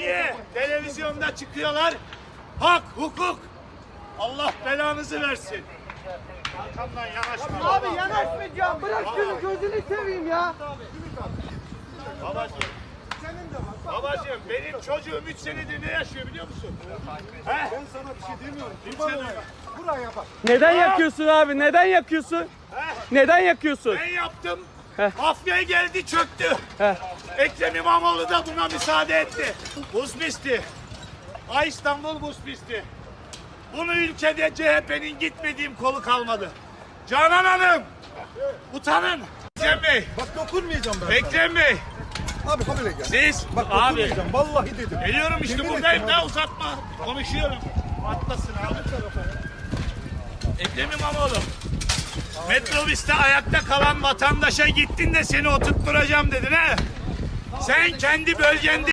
Niye? Televizyonda çıkıyorlar. Hak, hukuk. Allah belanızı versin. Arkamdan yanaşma. Abi yanaşmayacağım. Bırak şunu gözünü seveyim ya. Babacığım. Babacığım benim çocuğum 3 senedir ne yaşıyor biliyor musun? He? Ben sana bir şey demiyorum. Kimse olayım. Buraya bak. Neden yakıyorsun abi? Neden yakıyorsun? He? Neden yakıyorsun? Ben yaptım. Heh. Mafya geldi çöktü. Heh. Ekrem İmamoğlu da buna müsaade etti. Buz pisti. Ay İstanbul buz pisti. Bunu ülkede CHP'nin gitmediğim kolu kalmadı. Canan Hanım. Utanın. Ekrem Bey. Bak dokunmayacağım ben. Ekrem Bey. Abi habire gel. Siz. Bak Abi. dokunmayacağım. Vallahi dedim. Geliyorum işte Yemin buradayım ettim da uzatma. Konuşuyorum. Atlasın abi. Ekrem İmamoğlu. Metrobüste ayakta kalan vatandaşa gittin de seni oturtturacağım dedin he. Sen kendi bölgende